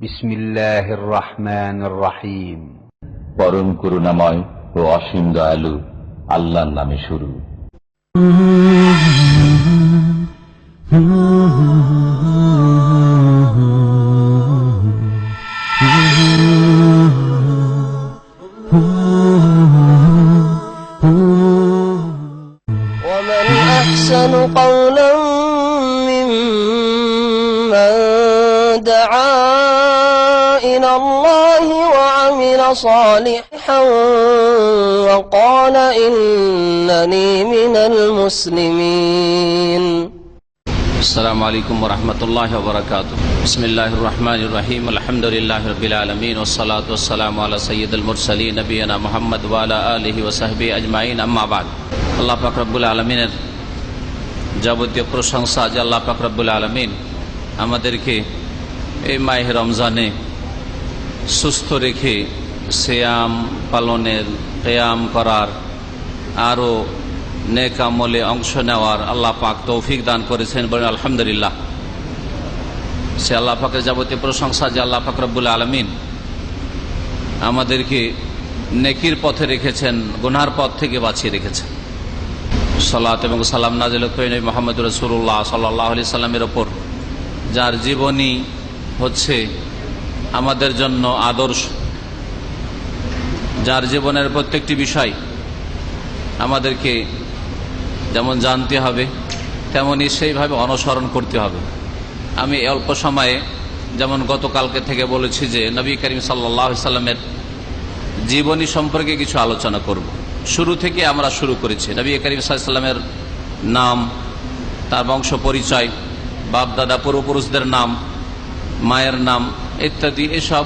বিসমিল্লাহির রহমান রাহিম পরম করুণাময় ও অসীম দয়ালু আল্লাহর নামে শুরু السلام عليكم ورحمة الله وبركاته بسم الله الرحمن الرحيم الحمد لله رب العالمين والصلاة والسلام على سيد المرسلين نبينا محمد وعلى آله وصحبه أجمعين أما بعد আল্লাহ পাক রব্বুল আলমিনের যাবতীয় প্রশংসা যে আল্লাহ পাক রব্বুল আলমিন আমাদেরকে এই মাহে রমজানে সুস্থ রেখে শ্যাম পালনের কেয়াম করার আরও নেক আমলে অংশ নেওয়ার আল্লাহ পাক তৌফিক দান করেছেন বলেন, আলহামদুলিল্লাহ। সে আল্লাহ পাকের যাবতীয় প্রশংসা যে আল্লাহ পাক রব্বুল আলমিন আমাদেরকে নেকির পথে রেখেছেন গুনহার পথ থেকে বাঁচিয়ে রেখেছেন। সালাত এবং সালাম নাজিল মোহাম্মদ রসুল্লাহ সাল্লাহ আলি সাল্লামের ওপর, যার জীবনী হচ্ছে আমাদের জন্য আদর্শ। যার জীবনের প্রত্যেকটি বিষয় আমাদেরকে যেমন জানতে হবে তেমনই সেইভাবে অনুসরণ করতে হবে। আমি অল্প সময়ে, যেমন গতকালকে থেকে বলেছি যে, নবী করিম সাল্লাহ সাল্লামের জীবনী সম্পর্কে কিছু আলোচনা করব। শুরু থেকে আমরা শুরু করেছি। নবী করিম সাল্লামের নাম, তার বংশ পরিচয়, বাপদাদা পূর্বপুরুষদের নাম, মায়ের নাম ইত্যাদি এসব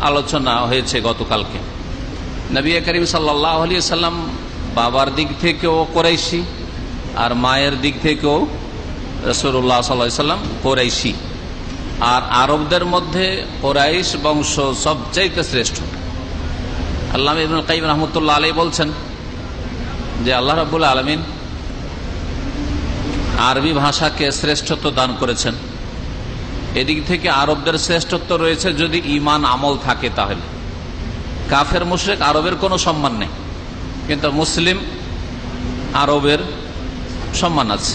আলোচনা হয়েছে গতকালকে। নবী করিম সাল্লাহ আলিয়া সাল্লাম বাবার দিক থেকেও কোরাইশি আর মায়ের দিক থেকেও রসুল্লাহ সাল্লাম কোরাইশি। আর আরবদের মধ্যে কোরাইশ বংশ সবচাইতে শ্রেষ্ঠ। আল্লাহ ইবনুল কাইম রহমতুল্লাহ আলী বলছেন যে আল্লাহ রাবুল আলমিন আরবি ভাষাকে শ্রেষ্ঠত্ব দান করেছেন। এদিক থেকে আরবদের শ্রেষ্ঠত্ব রয়েছে যদি ইমান আমল থাকে তাহলে। কাফের, মুশ্রেক আরবের কোনো সম্মান নেই। কিন্তু মুসলিম আরবের সম্মান আছে।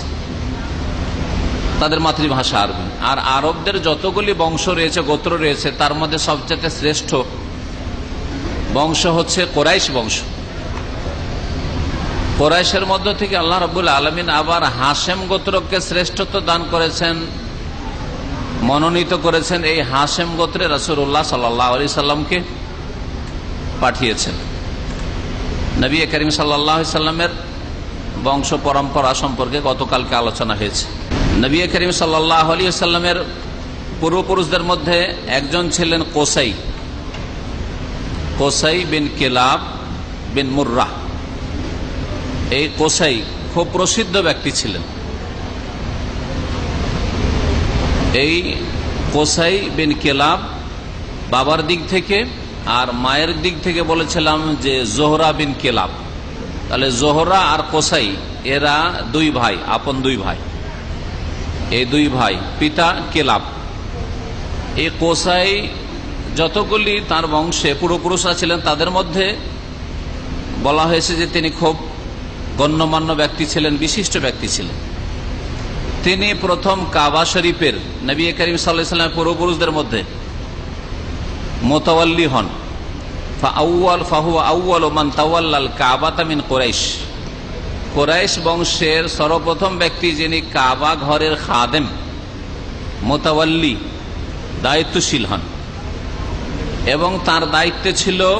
তাদের মাতৃভাষা আরবি। আর আরবদের যতগুলি বংশ রয়েছে, গোত্র রয়েছে, তার মধ্যে সবচেয়ে শ্রেষ্ঠ বংশ হচ্ছে কোরাইশ বংশ। কোরাইশের মধ্য থেকে আল্লাহ রবুল আলমিন আবার হাসেম গোত্রকে শ্রেষ্ঠত্ব দান করেছেন, মনোনীত করেছেন এই হাসেম গোত্রে রসুল্লাহ সাল্লাহ আলি সাল্লামকে পাঠিয়েছেন। নবী করিম সাল্লাহ সাল্লামের বংশ পরম্পরা সম্পর্কে গতকালকে আলোচনা হয়েছে। নবী করিম সাল্লাহ আলী সাল্লামের পূর্বপুরুষদের মধ্যে একজন ছিলেন কোসাই। কোসাই বিন কেলাব বিন মুর্রা। এই কোসাই খুব প্রসিদ্ধ ব্যক্তি ছিলেন। এই কোসাই বিন কেলাব বাবার দিক থেকে আর মায়ের দিক থেকে বলেছিলাম যে জোহরা বিন কেলাব। তাহলে জোহরা আর কোসাই, এরা দুই ভাই, আপন দুই ভাই। এই দুই ভাই, পিতা কেলাব এই কোসাই যতগুলি তার বংশে পূর্বপুরুষরা ছিলেন, তাদের মধ্যে বলা হয়েছে যে তিনি খুব গণ্যমান্য ব্যক্তি ছিলেন, বিশিষ্ট ব্যক্তি ছিলেন। তিনি প্রথম কাবা শরীফের নবী করিম সাল্লাহামের পূর্বপুরুষদের মধ্যে মোতাল্লি হন। আউ্য়াল ফাহু আউ্য়াল ওমান তাওয়াল্লাল কাবা তামিন কোরাইশ। কোরাইশ বংশের সর্বপ্রথম ব্যক্তি যিনি কাবা ঘরের খাদেম, মোতাওয়াল্লি, দায়িত্বশীল হন। এবং তার দায়িত্বে ছিল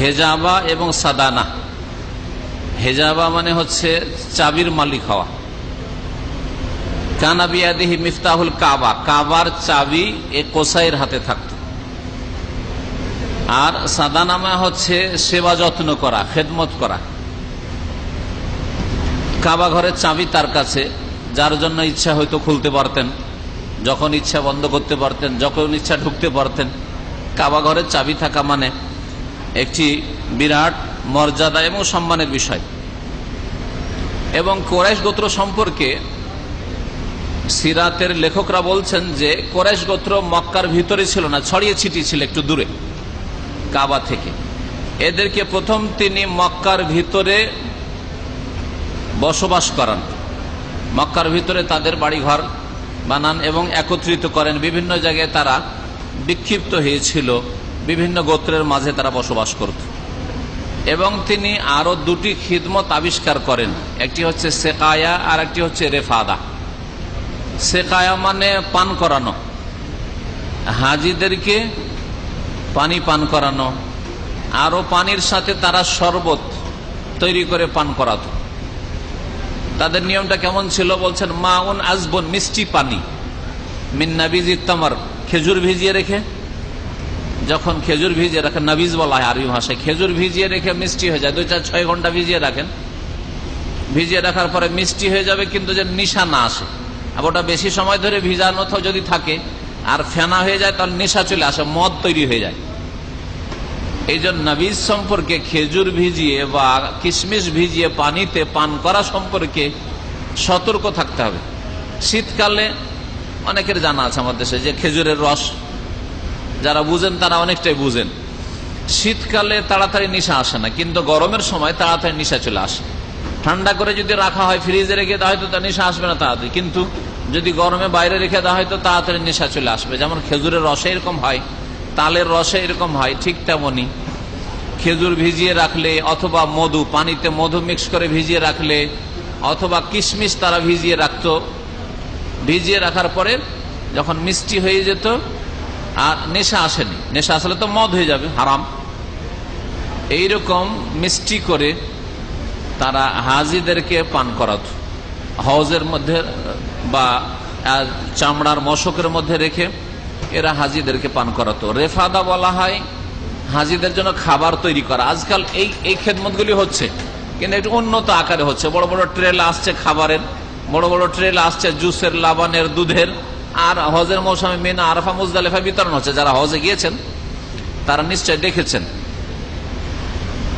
হেজাবা এবং সাদানা। হেজাবা মানে হচ্ছে চাবির মালিক হওয়া। কানাবিয়াদিহি মিফতাহুল কাবা। কাবার চাবি এ কোসাইয়ের হাতে থাকত। আর সাদানামা হচ্ছে সেবা যত্ন করা, খেদমত করা। কাবা ঘরের চাবি তার কাছে, যার জন্য ইচ্ছা হয়তো খুলতে পারতেন, যখন ইচ্ছা বন্ধ করতে পারতেন, যখন ইচ্ছা ঢুকতে পারতেন। কাবা ঘরের চাবি থাকা মানে একটি বিরাট মর্যাদা এবং সম্মানের বিষয়। এবং কোরাইশ গোত্র সম্পর্কে সিরাতের লেখকরা বলছেন যে কোরেশ গোত্র মক্কার ভিতরে ছিল না, ছড়িয়ে ছিটিয়ে ছিল একটু দূরে। কাবা থেকে। এদেরকে প্রথম তিনি মক্কার ভিতরে বসবাস করান। মক্কার ভিতরে তাদের বাড়িঘর বানান এবং একত্রিত করেন। বিভিন্ন জায়গায় তারা বিক্ষিপ্ত হয়েছিল। বিভিন্ন গোত্রের মাঝে তারা বসবাস করত। এবং তিনি আরও দুটি খিদমত আবিষ্কার করেন। একটি হচ্ছে সেকায়া আর একটি হচ্ছে রেফাদা। সেকায়া মানে পান করানো। হাজিদেরকে পানি পান করানো, আরও পানির সাথে তারা শরবত তৈরি করে পান করাতো। তাদের নিয়মটা কেমন ছিল বলছেন মা উন আজবন, মিষ্টি পানি। মিন্নাবিজি তামার, খেজুর ভিজিয়ে রেখে, যখন খেজুর ভিজিয়ে রাখেন, নাবিজ বলা হয় আরবি ভাষায়, খেজুর ভিজিয়ে রেখে মিষ্টি হয়ে যায়, দুই চার ছয় ঘণ্টা ভিজিয়ে রাখেন। ভিজিয়ে রাখার পরে মিষ্টি হয়ে যাবে, কিন্তু যে নিশা না আসে। আর ওটা বেশি সময় ধরে ভিজানো যদি থাকে আর ফেনা হয়ে যায় তাহলে নেশা চলে আসে, মদ তৈরি হয়ে যায়। এই জন্য নবীজ সম্পর্কে খেজুর ভিজিয়ে বা কিশমিশ ভিজিয়ে পানিতে পান করা সম্পর্কে সতর্ক থাকতে হবে। শীতকালে অনেকের জানা আছে আমাদের দেশে যে খেজুরের রস, যারা বুঝেন তারা অনেকটাই বুঝেন। শীতকালে তাড়াতাড়ি নিশা আসে না, কিন্তু গরমের সময় তাড়াতাড়ি নিশা চলে আসে। ঠান্ডা করে যদি রাখা হয়, ফ্রিজে রেখে হয়তো তার নেশা আসবে না তাড়াতাড়ি। কিন্তু যদি গরমে বাইরে রেখে দেওয়া হয় তো তাড়াতাড়ি নেশা চলে আসবে। যেমন খেজুরের রসে এরকম হয়, তালের রসে এরকম হয়, ঠিক তেমনই। খেজুর ভিজিয়ে রাখলে অথবা মধু, পানিতে মধু মিক্স করে ভিজিয়ে রাখলে অথবা কিশমিশ তারা ভিজিয়ে রাখত। ভিজিয়ে রাখার পরে যখন মিষ্টি হয়ে যেত, আর নেশা আসেনি। নেশা আসলে তো মদ হয়ে যাবে, হারাম। এইরকম মিষ্টি করে তারা হাজিদেরকে পান করাত। হজের মধ্যে বা চামড়ার মশকের মধ্যে রেখে এরা হাজিদেরকে পান করাতো। রেফাদা বলা হয় হাজিদের জন্য খাবার তৈরি করা। আজকাল এই এই খেদমতগুলি হচ্ছে। কিন্তু একটু উন্নত আকারে হচ্ছে। বড় বড় ট্রেল আসছে খাবারের, বড় বড় ট্রেল আসছে জুসের লাবানের দুধের। আর হজের মৌসুমে মেনা আরফা, মুজদালেফা বিতরণ হচ্ছে। যারা হজে গিয়েছেন, তারা নিশ্চয় দেখেছেন।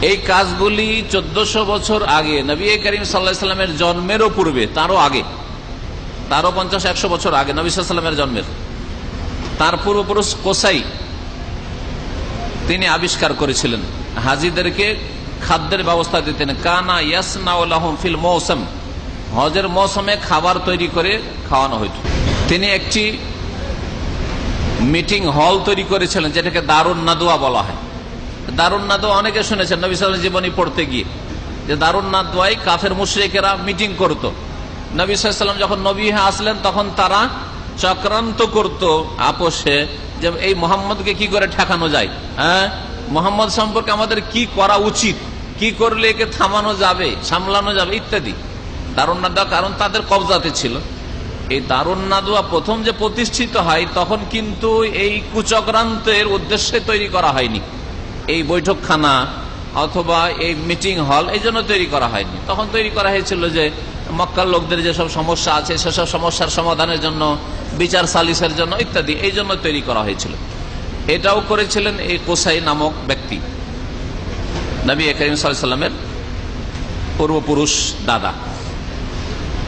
এই কাজগুলি চোদ্দশো বছর আগে নবী করিম সাল্লাহ সাল্লামের জন্মেরও পূর্বে, তারও আগে। তারও পঞ্চাশ, একশো বছর আগে নবী সাল্লামের জন্মের। তার পূর্বপুরুষ কোসাই তিনি আবিষ্কার করেছিলেন। হাজিদেরকে খাদ্যের ব্যবস্থা দিতেন। কানা ইয়াসনাউলাহম ফিল মৌসুম। হজের মৌসুমে খাবার তৈরি করে খাওয়ানো হইত। তিনি একটি মিটিং হল তৈরি করেছিলেন, যেটাকে দারুণ নাদুয়া বলা হয়। দারুণ নাদুয়া অনেকে শুনেছেন, নবী সাল্লাম জীবনী পড়তে গিয়ে। যে দারুণ নাদুয়াই কাফের মুশ্রিকেরা মিটিং করত। নবী সাল্লাম যখন নবী আসলেন, তখন তারা চক্রান্ত করত আপোষে যে এই মোহাম্মদকে কি করে ঠেকানো যায় হ্যাঁ? মোহাম্মদ সম্পর্কে আমাদের কি করা উচিত, কি করলে একে থামানো যাবে, সামলানো যাবে, ইত্যাদি। দারুণ নাদুয়া কারণ তাদের কবজাতে ছিল। এই দারুণ নাদুয়া প্রথম যে প্রতিষ্ঠিত হয়, তখন কিন্তু এই কুচক্রান্তের উদ্দেশ্যে তৈরি করা হয়নি। এই বৈঠকখানা অথবা এই মিটিং হল, এই জন্য তৈরি করা হয়নি। তখন তৈরি করা হয়েছিল যে মক্কার লোকদের যেসব সমস্যা আছে সেসব সমস্যার সমাধানের জন্য, বিচার সালিসের জন্য ইত্যাদি, এই জন্য তৈরি করা হয়েছিল। এটাও করেছিলেন এই কোসাই নামক ব্যক্তি। নবী করিম সাল্লামের পূর্বপুরুষ দাদা,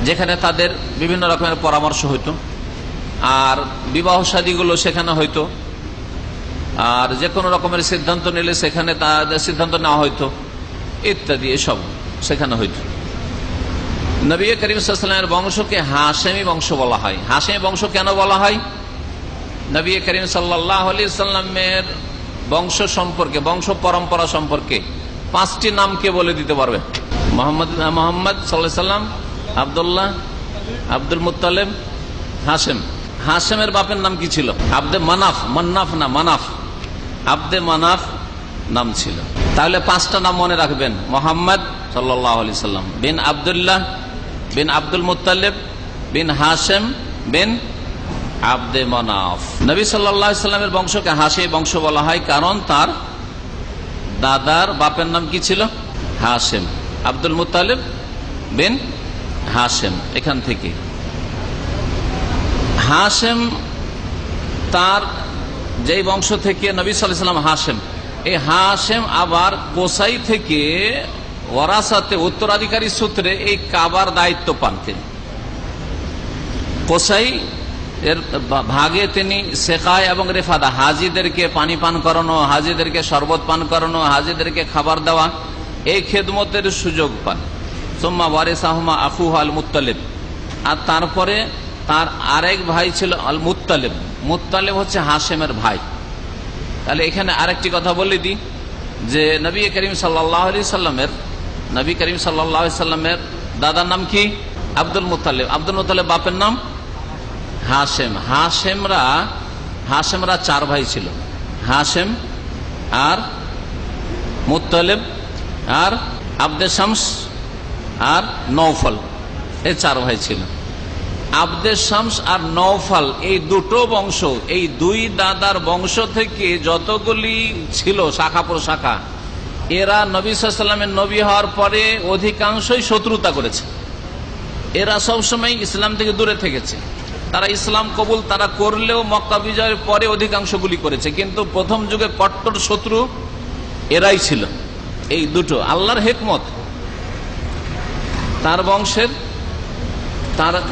যেখানে তাদের বিভিন্ন রকমের পরামর্শ হইতো। আর বিবাহ সাদীগুলো সেখানে হইতো। আর যে কোনো রকমের সিদ্ধান্ত নিলে সেখানে তাদের সিদ্ধান্ত নেওয়া হইতো। ইত্যাদি এসব সেখানে হইতো। নবী করিম সাল্লামের বংশকে হাসেমি বংশ বলা হয়। হাসেমি বংশ কেন বলা হয়? নবী করিম সাল্লামের বংশ সম্পর্কে, বংশ পরম্পরা সম্পর্কে পাঁচটি নামকে বলে দিতে পারবে। মোহাম্মদ মোহাম্মদ সাল্লাম আবদুল্লাহ, আব্দুল মুতালেব হাসেম হাসেমের বাপের নাম কি ছিল? আব্দে মানাফ, মান্নাফ না মানাফ? আব্দে মানাফ নাম ছিল। তাহলে পাঁচটা নাম মনে রাখবেন। মোহাম্মদ সাল্লাহ আলি সাল্লাম বিন আবদুল্লাহ বিন আব্দুল মুতালেব বিন হাসেম বিন আব্দে মনাফ। নবী সাল্লামের বংশকে হাসে বংশ বলা হয় কারণ তার দাদার বাপের নাম কি ছিল? হাসেম আব্দুল মুতালেব বিন হাসেম এখান থেকে। হাসেম তার যেই বংশ থেকে নবী সাল্লাম হাসেম এই হাসেম আবার কোসাই থেকে ওরাসাতে উত্তরাধিকারী সূত্রে এই কাবার দায়িত্ব পান তিনি। কোসাই এর ভাগে তিনি শেখায় এবং রেফাদা। হাজিদেরকে পানি পান করানো, হাজিদেরকে শরবত পান করানো, হাজিদেরকে খাবার দেওয়া, এই খেদমতের সুযোগ পান। সোম্মা ওয়ারেস আহমা আফু আল মুতালেব আর তারপরে তার আরেক ভাই ছিল আল মুতালেব মুতালেব হচ্ছে হাসেমের ভাই। তাহলে এখানে আরেকটি কথা বলে দিই, যে নবী করিম সাল্লাহ আলি সাল্লামের নবী করিম সাল্লামের দাদার নাম কি? আব্দুল মুতালেব। আব্দুল মুতালেব বাপের নাম? হাসেম হাসেমরা হাসেমরা চার ভাই ছিল। হাসেম আর মুতালেব আর আব্দে শামস আর নৌফল এই চার ভাই ছিল। আব্দে শামস আর নৌফল এই দুটো বংশ, এই দুই দাদার বংশ থেকে যতগুলি ছিল শাখা প্রশাখা এরা নবী নবী হওয়ার পরে অধিকাংশই শত্রুতা করেছে। এরা সবসময় ইসলাম থেকে দূরে থেকেছে। তারা ইসলাম কবুল তারা করলেও মক্কা বিজয়ের পরে অধিকাংশগুলি করেছে। কিন্তু প্রথম যুগে কট্টর শত্রু এরাই ছিল। এই দুটো, আল্লাহর হেকমত, তার বংশের, তার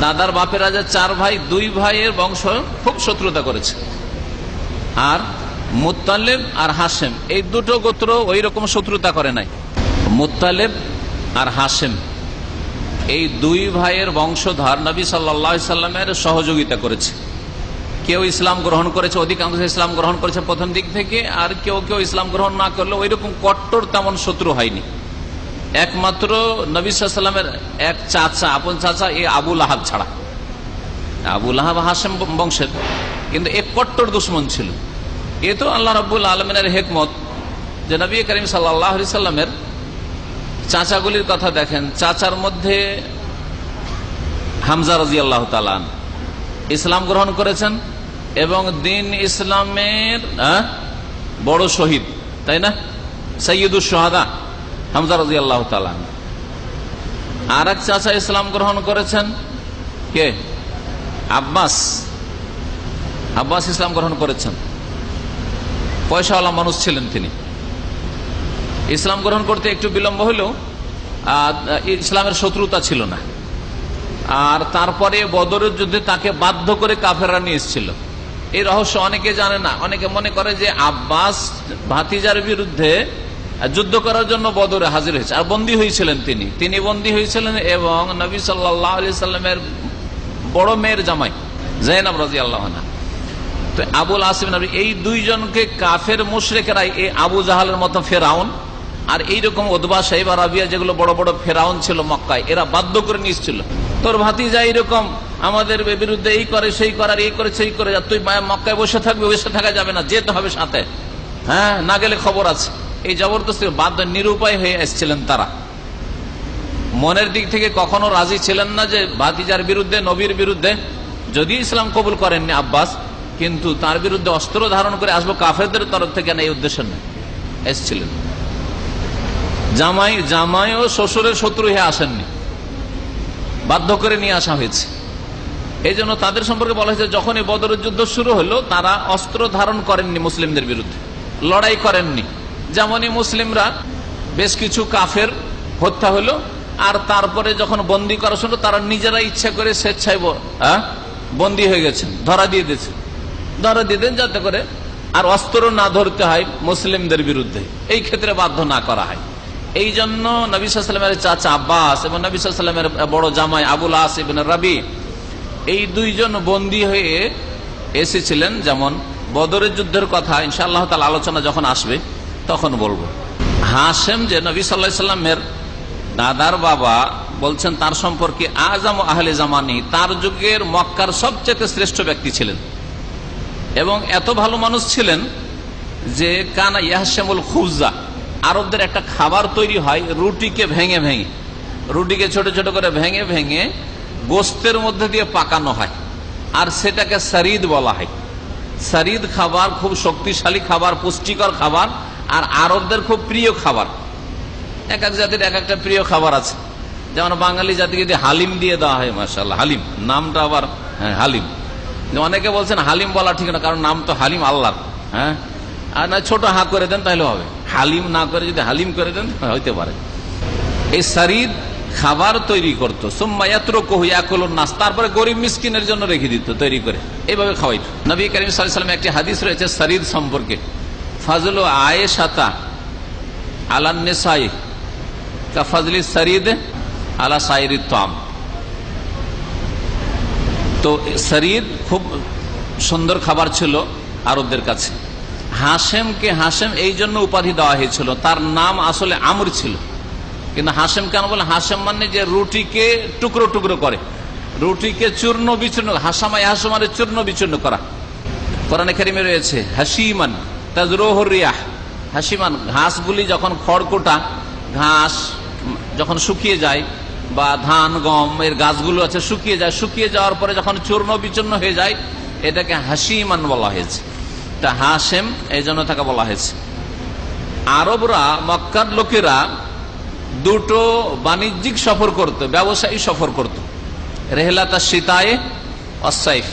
দাদার বাপের রাজা চার ভাই, দুই ভাইয়ের বংশ খুব শত্রুতা করেছে। আর মুতালেব আর হাসেম এই দুটো গোত্র ওই রকম শত্রুতা করে নাই। মুতালেব আর হাসেম এই দুই ভাইয়ের বংশধর নবী সাল্লা সাল্লামের সহযোগিতা করেছে। কেউ ইসলাম গ্রহণ করেছে, অধিকাংশ ইসলাম গ্রহণ করেছে প্রথম দিক থেকে, আর কেউ কেউ ইসলাম গ্রহণ না করলে ওই রকম কট্টর তেমন শত্রু হয়নি। একমাত্র নবী সাল্লামের এক চাচা, আপন চাচা এ আবুল আহাব ছাড়া। আবুল আহাব হাসেম বংশের, কিন্তু এক কট্টর দুশ্মন ছিল। এ তো আল্লাহ রব্বুল আলমিনের হেকমত যে নবী করিম সাল্লাহ সাল্লামের চাচাগুলির কথা দেখেন। চাচার মধ্যে হামজা রাজি আল্লাহ তালান ইসলাম গ্রহণ করেছেন এবং দিন ইসলামের বড় শহীদ, তাই না? সৈয়দুল সোহাদা হামজা রাজি আল্লাহ তালান আর এক চাচা ইসলাম গ্রহণ করেছেন কে? আব্বাস। আব্বাস ইসলাম গ্রহণ করেছেন। পয়সাওয়ালা মানুষ ছিলেন তিনি। ইসলাম গ্রহণ করতে একটু বিলম্ব হলেও ইসলামের শত্রুতা ছিল না। আর তারপরে বদরের যুদ্ধে তাকে বাধ্য করে কাফেরা নিয়ে এসেছিল। এই রহস্য অনেকে জানে না, অনেকে মনে করে যে আব্বাস ভাতিজার বিরুদ্ধে যুদ্ধ করার জন্য বদরে হাজির হয়েছে। আর বন্দী হয়েছিলেন তিনি। তিনি বন্দী হয়েছিলেন এবং নবী সাল্লাহ সাল্লামের বড় মেয়ের জামাই জাইনাব রাজি আল্লাহ তো আবুল আসিম এই দুইজনকে কাফের মুশরেকেরাই এই আবু জাহালের মতো ফেরাউন। আর এইরকম ওদবা সাহেব আরাবিয়া যেগুলো বড় বড় ফেরাউন ছিল মক্কায়, এরা বাধ্য করে নিয়েছিল তোর ভাতিজা এইরকম, আমাদের বিরুদ্ধে এই করে, সেই করার এই করে, সেই করে তুই মক্কায় বসে থাকবি, বসে থাকা যাবে না, যেতে হবে সাথে। হ্যাঁ না গেলে খবর আছে। এই জবরদস্তি বাধ্য, নিরুপায় হয়ে এসছিলেন তারা। মনের দিক থেকে কখনো রাজি ছিলেন না যে ভাতিজার বিরুদ্ধে, নবীর বিরুদ্ধে। যদি ইসলাম কবুল করেননি আব্বাস কিন্তু তার বিরুদ্ধে অস্ত্র ধারণ করে আসব কাফেরদের তরফ থেকে না, এই উদ্দেশ্য নয়। এসছিলেন জামাই জামাই ও শ্বশুরের শত্রু হয়ে আসেননি। বাধ্য করে নিয়ে আসা হয়েছে। এই জন্য তাদের সম্পর্কে বলা হয়েছে যখন এই বদরের যুদ্ধ শুরু হলো, তারা অস্ত্র ধারণ করেননি মুসলিমদের বিরুদ্ধে। লড়াই করেননি। যেমনই মুসলিমরা বেশ কিছু কাফের হত্যা হলো, আর তারপরে যখন বন্দি করা শুনলো তারা নিজেরা ইচ্ছা করে স্বেচ্ছায় বন্দি হয়ে গেছেন, ধরা দিয়ে দিয়েছে ধরা দিয়ে দেন যাতে করে আর অস্ত্র না ধরতে হয় মুসলিমদের বিরুদ্ধে। এই ক্ষেত্রে বাধ্য না করা হয়। এই জন্য নবী সাল্লামের চাচা আব্বাস এবং নবী সাল্লামের বড় জামাই আবুল আস ইবিন রাবি, এই দুইজন বন্দী হয়ে এসেছিলেন যেমন বদরের যুদ্ধের কথা ইনশাআল্লাহ তাল আলোচনা যখন আসবে তখন বলব। হাসেম যে নবী সাল্লাহ সাল্লামের দাদার বাবা বলছেন, তার সম্পর্কে আজম আহলে জামানি তার যুগের মক্কার সবচেয়ে শ্রেষ্ঠ ব্যক্তি ছিলেন। এবং এত ভালো মানুষ ছিলেন যে কানা ইয়াহসেমুল খুজা আরবদের একটা খাবার তৈরি হয় রুটিকে ভেঙে ভেঙে। রুটিকে ছোট ছোট করে ভেঙে ভেঙে গোস্তের মধ্যে দিয়ে পাকানো হয়। আর সেটাকে সারিদ বলা হয়। সারিদ খাবার খুব শক্তিশালী খাবার, পুষ্টিকর খাবার, আর আরবদের খুব প্রিয় খাবার। এক এক জাতির এক একটা প্রিয় খাবার আছে। যেমন বাঙালি জাতিকে যদি হালিম দিয়ে দেওয়া হয় মাসাল্লাহ হালিম। নামটা আবার হ্যাঁ অনেকে বলছেন হালিম বলা ঠিক না, কারণ নাম তো হালিম আল্লাহর হ্যাঁ? আর না, ছোট হা করে দেন তাহলে হবে। হালিম না করে যদি হালিম করে দেন, হইতে পারে। এই শরীর খাবার তৈরি করতো। নাস, তারপরে গরিব মিসকিনের জন্য রেখে দিত তৈরি করে। এইভাবে খাওয়াইত। নবী করিম সাল্লাম একটি হাদিস রয়েছে শরীর সম্পর্কে। ফাজল আয়ে সাতা আলান্নেসাই কাফাজলি শরীদ আলা সাইরি তাম তো শরীর খুব সুন্দর খাবার ছিল আরবদের কাছে। হাসেমকে হাসেম এই জন্য উপাধি দেওয়া হয়েছিল। তার নাম আসলে আমর ছিল। কিন্তু হাসেম কেন বলে? হাসেম মানে যে রুটিকে টুকরো টুকরো করে। রুটিকে চূর্ণ বিচূর্ণ হাসামাই হাসমারে চূর্ণ বিচূর্ণ করা। কোরআনে কারিমে রয়েছে হাসিমান তাজরোহর রিয়াহ। হাসিমান ঘাসগুলি যখন খড়কোটা, ঘাস যখন শুকিয়ে যায় বা ধান, গম এর গাছগুলো আছে, শুকিয়ে যায়। শুকিয়ে যাওয়ার পরে যখন চূর্ণ বিচূর্ণ হয়ে যায়, এটাকে হাসিমান বলা হয়েছে। তা হাসেম এই জন্য তাকে বলা হয়েছে। আরবরা, মক্কার লোকেরা দুটো বাণিজ্যিক সফর করত, ব্যবসায়ী সফর করত। রেহলাতা সীতায়, অসাইফ।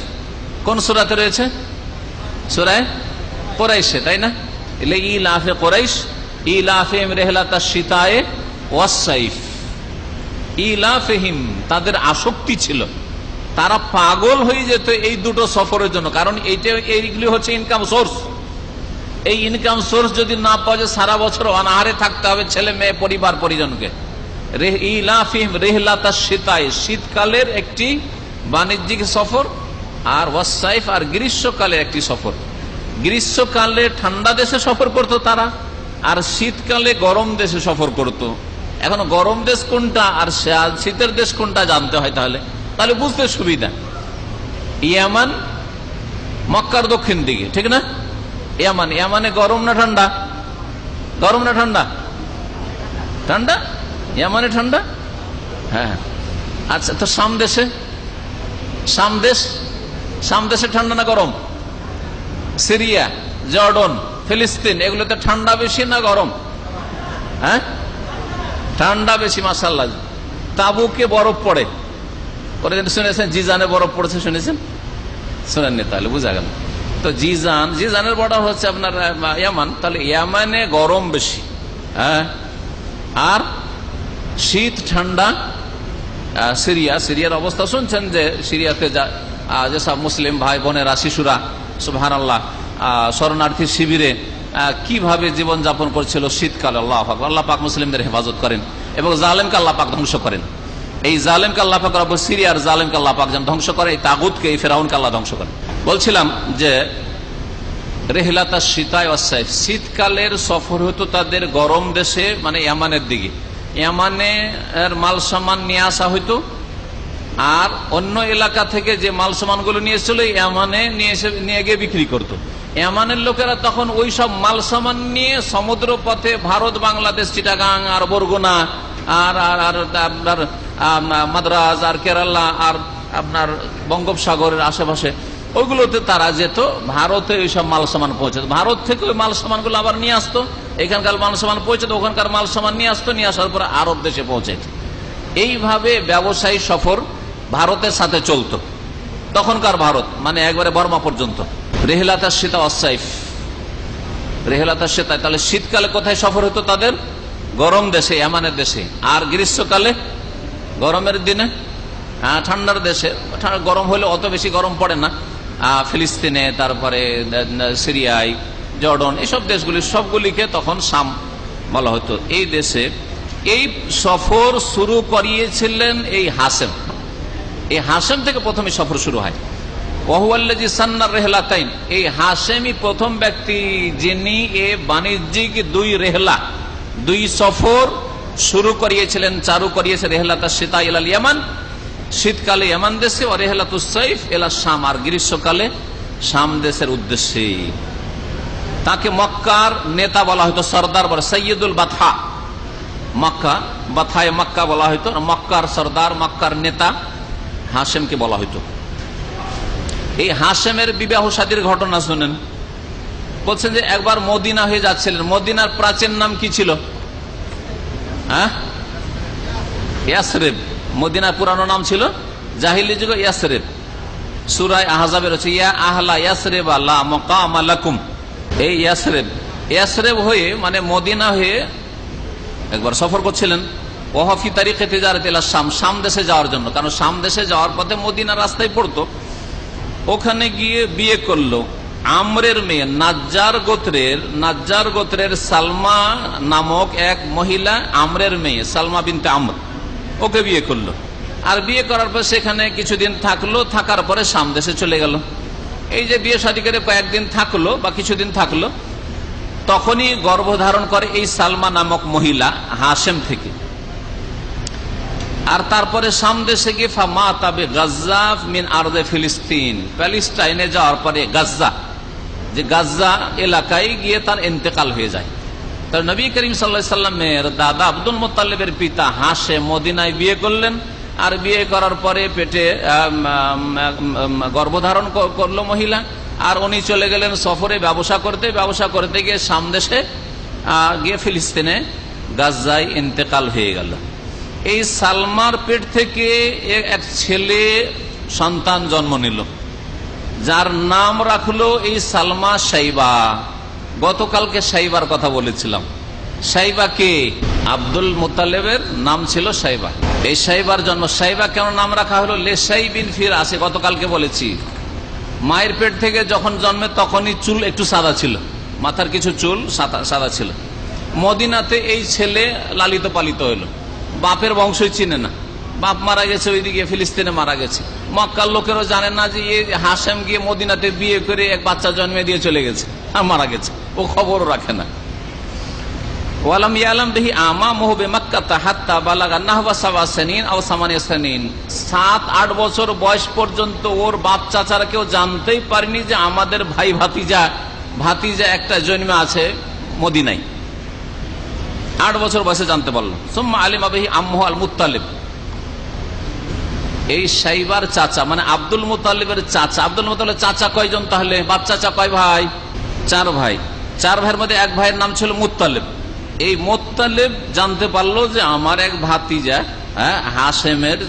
কোন সুরাতে রয়েছে? সুরায় কোরাইশে, তাই না? এলে ই লাফে কোরাইশ ই লাফে রেহলাতা সীতায় ওয়াসাইফ ইলাফেহিম, তাদের আসক্তি ছিল। তারা পাগল হয়ে যেত এই দুটো সফরের জন্য, কারণ এইটা, এইগুলি হচ্ছে ইনকাম সোর্স এই ইনকাম সোর্স যদি না পাওয়া যায়, সারা বছর অনাহারে থাকতে হবে, ছেলে মেয়ে, পরিবার, পরিজনকে। শীতকালের একটি বাণিজ্যিক সফর, আর ওয়াসাইফ আর গ্রীষ্মকালের একটি সফর। গ্রীষ্মকালে ঠান্ডা দেশে সফর করত তারা, আর শীতকালে গরম দেশে সফর করত। এখন গরম দেশ কোনটা আর শীতের দেশ কোনটা জানতে হয় তাহলে? তাহলে বুঝতে সুবিধা। ইয়ামান, মক্কার দক্ষিণ দিকে, ঠিক না? ইয়ামান, ইয়ামানে গরম না ঠান্ডা? গরম না ঠান্ডা? ঠান্ডা? ইয়ামানে ঠান্ডা? হ্যাঁ হ্যাঁ। আচ্ছা তো সাম দেশে? সাম দেশ? সাম দেশে ঠান্ডা না গরম? সিরিয়া, জর্ডন, ফিলিস্তিন, এগুলোতে ঠান্ডা বেশি না গরম? হ্যাঁ? ঠান্ডা বেশি মাসাল্লাহ তাবুকে বরফ পড়ে। কোনদিন শুনেছেন, জিজানে বরফ পড়েছে, শুনেছেন? শুনেননি তাহলে, বোঝা গেল। তো জিজান, জিজানের বর্ডার হচ্ছে আপনার ইয়ামান। তাহলে ইয়ামানে গরম বেশি হ্যাঁ? আর শীত ঠান্ডা সিরিয়া। সিরিয়ার অবস্থা শুনছেন যে সিরিয়াতে যেসব মুসলিম ভাই বোনেরা শিশুরা সুহান আল্লাহ শরণার্থী শিবিরে কীভাবে জীবন যাপন করছিল শীতকালে, আল্লাহ আল্লাহ পাক মুসলিমদের হেফাজত করেন এবং জালেমকে আল্লাহ পাক ধ্বংস করেন। এই জালেমকে আল্লাহ পাক রব সিরিয়ার জালেমকে আল্লাহ পাক যেন ধ্বংস করে, এই তাগুতকে, এই ফেরাউনকে আল্লাহ ধ্বংস করেন। বলছিলাম যে, রেহলাতা শীতায় অসাইফ শীতকালের সফর হতো তাদের গরম দেশে মানে ইয়ামানের দিকে। ইয়ামানে মাল সামান নিয়ে আসা হইতো আর অন্য এলাকা থেকে যে মাল সামানগুলো নিয়ে এসেছিল এমানে নিয়ে গিয়ে বিক্রি করতো। এমানের লোকেরা তখন ওই সব মাল সামান নিয়ে সমুদ্র পথে ভারত, বাংলাদেশ, চিটাগাং আর বরগুনা আর আর আর আপনার মাদ্রাজ আর কেরালা আর আপনার বঙ্গোপসাগরের আশেপাশে, ওইগুলোতে তারা যেত। ভারতে ওই সব মাল সামান পৌঁছাতো। ভারত থেকে ওই মাল সামানগুলো আবার নিয়ে আসতো। এখানকার মাল সামান পৌঁছাতো, ওখানকার মাল সামান নিয়ে আসতো, নিয়ে আসার পরে আরব দেশে পৌঁছাইত। এইভাবে ব্যবসায়ী সফর ভারতের সাথে চলতো। তখনকার ভারত মানে একবারে বর্মা পর্যন্ত। রেহলাতার শীতা অসাইফ রেহলাতার শীতায় তাহলে শীতকালে কোথায় সফর হতো তাদের? গরম দেশে, এমানের দেশে। আর গ্রীষ্মকালে? গরমের দিনে? ঠান্ডার দেশে। গরম হলে অত বেশি গরম পড়ে না। ফিলিস্তিনে, তারপরে সিরিয়ায়, জর্ডন, এসব দেশগুলি, সবগুলিকে তখন সাম বলা হতো। এই দেশে এই সফর শুরু করিয়েছিলেন এই হাসেম। এই হাসেম থেকে প্রথমে সফর শুরু হয়। সান্নার এই প্রথম ব্যক্তি যিনি এ বাণিজ্যিক দুই দুই সফর শুরু করিয়েছিলেন চারু সীতা ইয়ামান। শীতকালে এলা আর গ্রীষ্মকালে শাম দেশের উদ্দেশ্যে। তাকে মক্কার নেতা বলা হতো সর্দার বলে সৈয়দুল বাথা মক্কা বাথায় মক্কা বলা হতো মক্কার সর্দার, মক্কার নেতা। হাসেমকে বলা হতো এই হাসেমের বিবাহ সাদীর ঘটনা শুনেন। বলছেন যে একবার মদিনা হয়ে যাচ্ছিলেন। মদিনার প্রাচীন নাম কি ছিল? হ্যাঁ? মদিনার পুরানো নাম ছিল জাহিলি যুগ ইয়াসরেব। সুরায় আহজাবের হচ্ছে ইয়া আহলা ইয়াসরেব আল্লাহ মকাম আলাকুম এই ইয়াসরেব। ইয়াসরেব হয়ে মানে মদিনা হয়ে একবার সফর করছিলেন। ওহফি তারিখে তেজারত এলা শাম শাম দেশে যাওয়ার জন্য। কারণ শাম দেশে যাওয়ার পথে মদিনা রাস্তায় পড়তো। ওখানে গিয়ে বিয়ে করল। আমরের মেয়ে নাজ্জার গোত্রের নাজ্জার গোত্রের সালমা নামক এক মহিলা আমরের মেয়ে, সালমা বিনতে আমর, ওকে বিয়ে করল। আর বিয়ে করার পর সেখানে কিছুদিন থাকল, থাকার পরে সাম দেশে চলে গেল। এই যে বিয়ে শাদী করে কয়েকদিন থাকল বা কিছুদিন থাকল, তখনই গর্ভধারণ করে এই সালমা নামক মহিলা হাসেম থেকে। আর তারপরে সামদেশে গিয়ে মা তাবে গাজ্জা মিন আরদে ফিলিস্তিন। প্যালিস্টাইনে যাওয়ার পরে গাজ্জা। যে গাজ্জা এলাকায় গিয়ে তার ইন্তেকাল হয়ে যায়। তার নবী করিম সাল্লা সাল্লামের দাদা আব্দুল মোতালেবের পিতা হাসে মদিনায় বিয়ে করলেন আর বিয়ে করার পরে পেটে গর্ভধারণ করল মহিলা। আর উনি চলে গেলেন সফরে ব্যবসা করতে। ব্যবসা করতে গিয়ে সামদেশে গিয়ে ফিলিস্তিনে গাজ্জায় ইন্তেকাল হয়ে গেল। এই সালমার পেট থেকে এক ছেলে সন্তান জন্ম নিল। যার নাম রাখল এই সালমা সাইবা। গতকালকে সাইবার কথা বলেছিলাম। সাইবা কে? আব্দুল মোতালেবের নাম ছিল সাইবা। এই সাইবার জন্ম। সাইবা কেন নাম রাখা হলো? লেসাই বিন ফির আসে, গতকালকে বলেছি। মায়ের পেট থেকে যখন জন্মে তখনই চুল একটু সাদা ছিল। মাথার কিছু চুল সাদা ছিল। মদিনাতে এই ছেলে লালিত পালিত হইল বাপের বংশই চিনে না। বাপ মারা গেছে, ওইদিকে ফিলিস্তিনে মারা গেছে। মক্কার লোকেরও জানে না যে হাসেম গিয়ে মদিনাতে বিয়ে করে এক বাচ্চা জন্মে দিয়ে চলে গেছে আর মারা গেছে। ও খবরও রাখে না। ওয়ালাম আমা সাত, আট বছর বয়স পর্যন্ত ওর কেউ জানতেই পারেনি যে আমাদের ভাই ভাতিজা ভাতিজা একটা জন্মে আছে মদিনায়। আট বছর বয়সে জানতে পারল। সোম্মা আলিম আবহি আম্মহ আল মুতালিব এই সাইবার চাচা মানে আব্দুল মুতালিবের চাচা। আব্দুল মুতালিব চাচা কয়জন তাহলে? বাপ চাচা কয় ভাই? চার ভাই। চার ভাইয়ের মধ্যে এক ভাইয়ের নাম ছিল মুতালিব এই মোত্তালেব জানতে পারল যে আমার এক ভাতিজা হ্যাঁ হাসেমের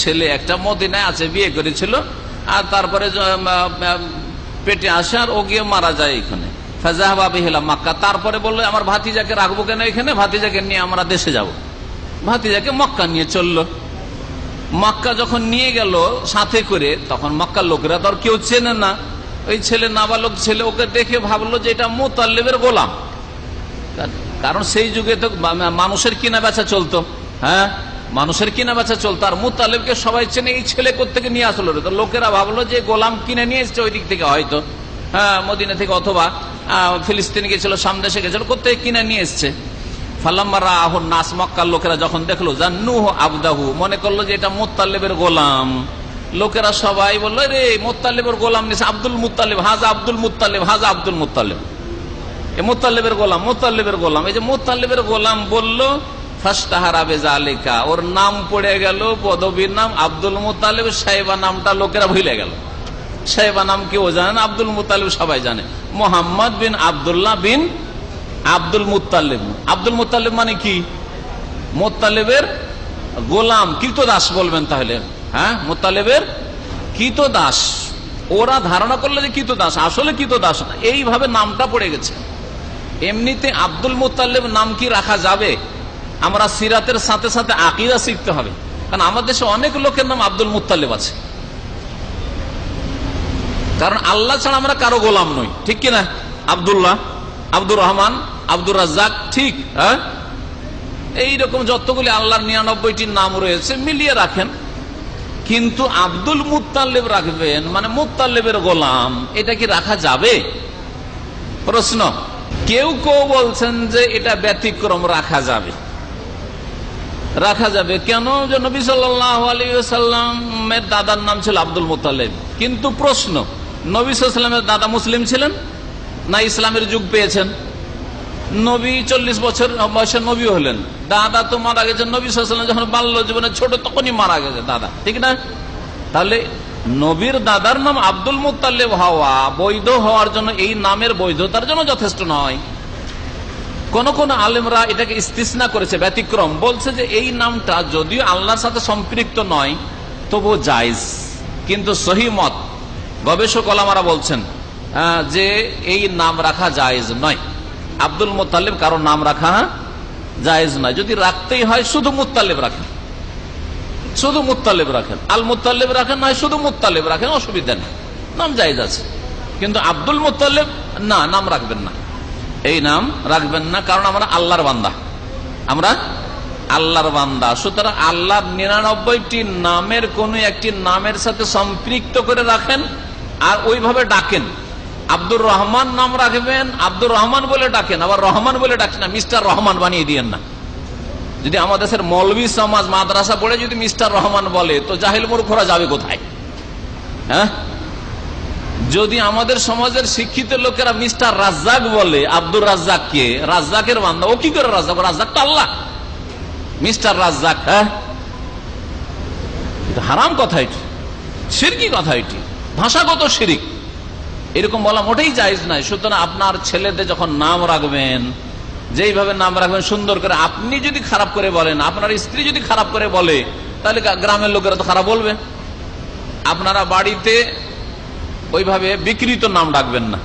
ছেলে একটা মদিনায় আছে, বিয়ে করেছিল। আর তারপরে পেটে আসে আর ও গিয়ে মারা যায় এখানে। মাক্কা। তারপরে বলল, আমার ভাতিজাকে রাখব কেন এখানে? ভাতিজাকে নিয়ে আমরা দেশে যাব। ভাতিজাকে মক্কা নিয়ে চলল। মক্কা যখন নিয়ে গেল সাথে করে, তখন মক্কার লোকেরা তো আর কেউ চেনে না। ওই ছেলে নাবালক ছেলে ওকে দেখে ভাবলো যে এটা মোতাল্লেবের গোলাম। কারণ সেই যুগে তো মানুষের কিনা বেচা চলতো। হ্যাঁ? মানুষের কিনা বেচা চলতো। আর মুতালেবকে সবাই চেনে এই ছেলে থেকে নিয়ে আসলো লোকেরা ভাবলো যে গোলাম কিনে নিয়ে এসছে ওই দিক থেকে হয়তো। হ্যাঁ মদিনা থেকে অথবা ফিলিস্তিন গেছিল সামদেশে গেছিল কোথেকে কিনে নিয়ে এসছে? ফালাম্মারা আহ নাস, মক্কার লোকেরা যখন দেখল জান্নু আবদাহু, মনে করল যে এটা মোত্তালেবের গোলাম। লোকেরা সবাই বলল রে মোত্তালেবের গোলাম নিছে, আব্দুল মুতালেব হাজা আব্দুল মুতালেব হাজা আব্দুল মুতালেব মোতাল্লেবের গোলাম মোতাল্লেবের গোলাম। এই যে মোতাল্লেবের গোলাম বলল আলেকা ওর নাম পড়ে গেল, পদবীর নাম আব্দুল মুতালেব সাহেবা নামটা লোকেরা ভুলে গেল। সাহেবা নাম কেউ জানেন আব্দুল মুতালেব সবাই জানে। মোহাম্মদ বিন আবদুল্লাহ বিন আব্দুল মুতাল্লেব আব্দুল মুতাল্লেব মানে কি? মোতালেবের গোলাম কৃত দাস বলবেন তাহলে। হ্যাঁ? মোতালেবের কৃত দাস ওরা ধারণা করলে যে কৃত দাস আসলে কৃত দাস এইভাবে নামটা পড়ে গেছে। এমনিতে আব্দুল মুতাল্লেব নাম কি রাখা যাবে? আমরা সিরাতের সাথে সাথে আকিদা শিখতে হবে। কারণ আমাদের দেশে অনেক লোকের নাম আব্দুল মুতাল্লেব আছে। কারণ আল্লাহ ছাড়া আমরা কারও গোলাম নই। ঠিক কিনা? আবদুল্লাহ, আব্দুর রহমান, আব্দুর রাজ্জাক, ঠিক হ্যাঁ? এইরকম যতগুলি আল্লাহর নিরানব্বইটির নাম রয়েছে, মিলিয়ে রাখেন। কিন্তু আব্দুল মুতাল্লেব রাখবেন মানে মুতাল্লেবের গোলাম, এটা কি রাখা যাবে? প্রশ্ন। কেউ কেউ বলছেন যে এটা ব্যতিক্রম, রাখা যাবে। রাখা যাবে কেন? যে নবী সাল্লামের দাদার নাম ছিল আব্দুল মোতালেব কিন্তু প্রশ্ন নবী সাল্লামের দাদা মুসলিম ছিলেন, না ইসলামের যুগ পেয়েছেন। নবী চল্লিশ বছর বয়সে নবী হলেন। দাদা তো মারা গেছে নবী সাল্লাম যখন বাল্য জীবনে ছোট তখনই মারা গেছে দাদা, ঠিক না? তাহলে নবীর দাদার নাম আব্দুল মুতাল্লেব হওয়া, বৈধ হওয়ার জন্য এই নামের বৈধতার জন্য যথেষ্ট নয়। কোন কোন আলেমরা এটাকে ইস্তিসনা করেছে, ব্যতিক্রম। বলছে যে এই নামটা যদিও আল্লাহর সাথে সম্পৃক্ত নয় তবু জায়জ। কিন্তু সহি মত গবেষক আলামারা বলছেন যে এই নাম রাখা জায়েজ নয়। আব্দুল মোতাল্লিব কারও নাম রাখা জায়েজ নয়। যদি রাখতেই হয়, শুধু মুতালেব রাখেন। শুধু মুতালেব রাখেন। আল মুতালেব রাখেন নয়, শুধু মুতালেব রাখেন, অসুবিধা নেই। নাম জায়েজ আছে। কিন্তু আব্দুল মুতালেব, না, নাম রাখবেন না। এই নাম রাখবেন না, কারণ আমরা আল্লাহর বান্দা। আমরা আল্লাহর বান্দা। সুতরাং আল্লাহর নিরানব্বইটি নামের কোন একটি নামের সাথে সম্পৃক্ত করে রাখেন আর ওইভাবে ডাকেন। আব্দুর রহমান নাম রাখবেন, আব্দুর রহমান বলে ডাকেন, আবার রহমান বলে ডাকেন না, মিস্টার রহমান বানিয়ে দিয়েন না। যদি আমাদের দেশের মৌলবী সমাজ মাদ্রাসা পড়ে যদি মিস্টার রহমান বলে, তো জাহিল মূর্খরা যাবে কোথায়? হ্যাঁ? যদি আমাদের সমাজের শিক্ষিত লোকেরা মিস্টার রাজ্জাক বলে, আব্দুর রাজ্জাক কে? রাজ্জাকের বান্দা। ও কি করে রাজ্জাক? রাজ্জাক তো আল্লাহ। মিস্টার রাজ্জাক হ্যাঁ? হারাম কথা এটি। সিরকি কথা এটি। ভাষাগত শিরিক। এরকম বলা মোটেই জায়জ নাই সুতরাং আপনার ছেলেদের যখন নাম রাখবেন, যেইভাবে নাম রাখবেন, সুন্দর করে আপনি যদি খারাপ করে বলেন, আপনার স্ত্রী যদি খারাপ করে বলে, তাহলে গ্রামের লোকেরা তো খারাপ বলবে। আপনারা বাড়িতে ওইভাবে বিকৃত নাম ডাকবেন না।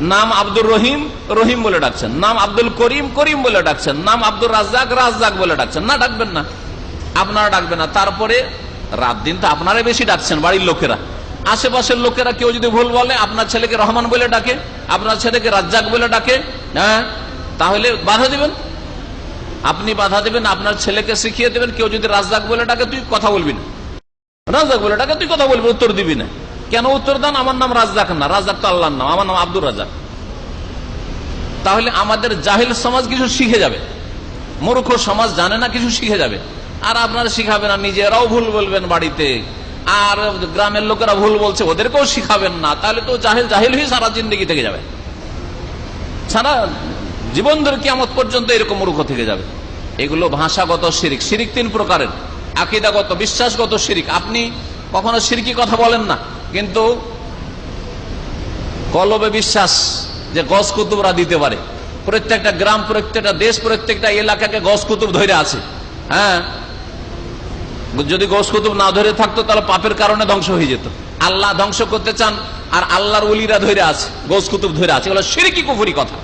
নাম আব্দুর রহিম রহিম বলে ডাকছেন। নাম আব্দুল করিম করিম বলে ডাকছেন। নাম আব্দুল রাজ্জাক রাজ্জাক বলে ডাকছেন। না, ডাকবেন না। আপনারা ডাকবেন না। তারপরে রাত দিন তো আপনারাই বেশি ডাকছেন বাড়ির লোকেরা। আশেপাশের লোকেরা কেউ যদি ভুল বলে, আপনার ছেলেকে রহমান বলে ডাকে, আপনার ছেলেকে রাজ্জাক বলে ডাকে হ্যাঁ? তাহলে বাধা দিবেন? আপনি বাধা দেবেন, আপনার ছেলেকে শিখিয়ে দেবেন, কেউ যদি রাজ্জাক বলে ডাকে, তুই কথা বলবি না। রাজ্জাক বলে ডাকে, তুই কথা বলবি, উত্তর দিবি না। কেন উত্তর দেন? আমার নাম রাজ্জাক না, রাজ্জাক তো আল্লাহর নাম, আমার নাম আব্দুর রাজ্জাক। তাহলে আমাদের জাহিল সমাজ কিছু শিখে যাবে। মূর্খ সমাজ জানে না, কিছু শিখে যাবে। আর আপনারা শিখাবেন না, নিজেরাও ভুল বলবেন বাড়িতে। আর গ্রামের লোকেরা ভুল বলছে, ওদেরকেও শিখাবেন না। তাহলে তো জাহিল জাহিল হয়ে সারা জিন্দগি থেকে যাবে। সারা জীবন ধরে কিয়ামত পর্যন্ত এরকম মূর্খ থেকে যাবে। এগুলো ভাষাগত শিরিক। শিরিক তিন প্রকারের। আকিদাগত, বিশ্বাসগত শিরিক। আপনি কখনো সিরকি কথা বলেন না, কিন্তু কলবে বিশ্বাস যে গস কুতুবরা দিতে পারে। প্রত্যেকটা গ্রাম, প্রত্যেকটা দেশ, প্রত্যেকটা এলাকাকে গস কুতুব ধরে আছে। হ্যাঁ? যদি গোস কুতুব না ধরে থাকতো, তাহলে পাপের কারণে ধ্বংস হয়ে যেত। আল্লাহ ধ্বংস করতে চান, আর আল্লাহর উলিরা ধরে আছে গোস কুতুব ধরে আছে। এগুলো সিরকি কুফুরি কথা।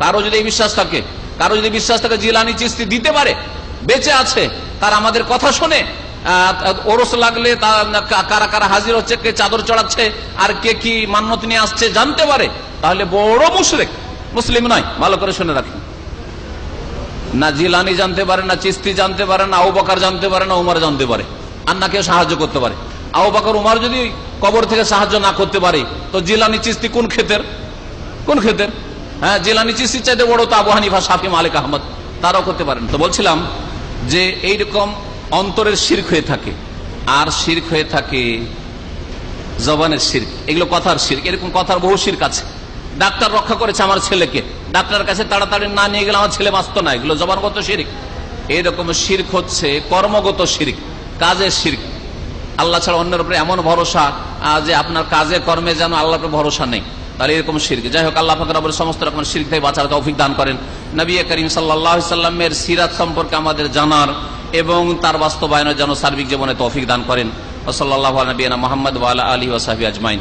কারও যদি এই বিশ্বাস থাকে, কারও যদি বিশ্বাস থাকে জিলানি চিস্তি দিতে পারে, বেঁচে আছে, তার আমাদের কথা শুনে ওরস লাগলে কারা কারা হাজির হচ্ছে, কে চাদর চড়াচ্ছে, আর কে কি মান্যত নিয়ে আসছে, জানতে পারে। তাহলে বড় মুশরেক, মুসলিম নয়, ভালো করে শুনে রাখেন না জিলানি জানতে পারে, না চিস্তি জানতে পারে, না আউবাকার জানতে পারে, না উমার জানতে পারে। আর না কেউ সাহায্য করতে পারে। আউবাকার উমার যদি কবর থেকে সাহায্য না করতে পারে, তো জিলানি চিস্তি কোন ক্ষেতের? কোন ক্ষেতের? হ্যাঁ জিলানি চিস্তি চাইতে বড় তো আবু হানিফা সাফি মালিক, আহমদ, তারাও করতে পারেন। তো বলছিলাম যে এইরকম অন্তরের শির্ক হয়ে থাকে, আর শির্ক হয়ে থাকে জবানের শির্ক। এগুলো কথার শির্ক। এরকম কথার বহু শির্ক আছে। ডাক্তার রক্ষা করেছে আমার ছেলেকে। ডাক্তারের কাছে তাড়াতাড়ি না নিয়ে গেলে আমার ছেলে বাঁচত না, এগুলো জবানগত শিরিক। এইরকম শির্ক হচ্ছে কর্মগত শিরিক, কাজের শির্ক। আল্লাহ ছাড়া অন্যের উপরে এমন ভরসা যে আপনার কাজে, কর্মে যেন আল্লাহর ভরসা নেই। তাহলে এরকম শির্ক। যাই হোক, আল্লাহ ফাকর সমস্ত রকম শির্ক থেকে বাঁচার তৌফিক দান করেন। নবী করিম সাল্লাহ সাল্লামের সিরাত সম্পর্কে আমাদের জানার এবং তার বাস্তবায়নের যেন সার্বিক জীবনে তৌফিক দান করেন। ওসল্লাহ নবীনা মোহাম্মদ আলী ওসাহি আজমাইন।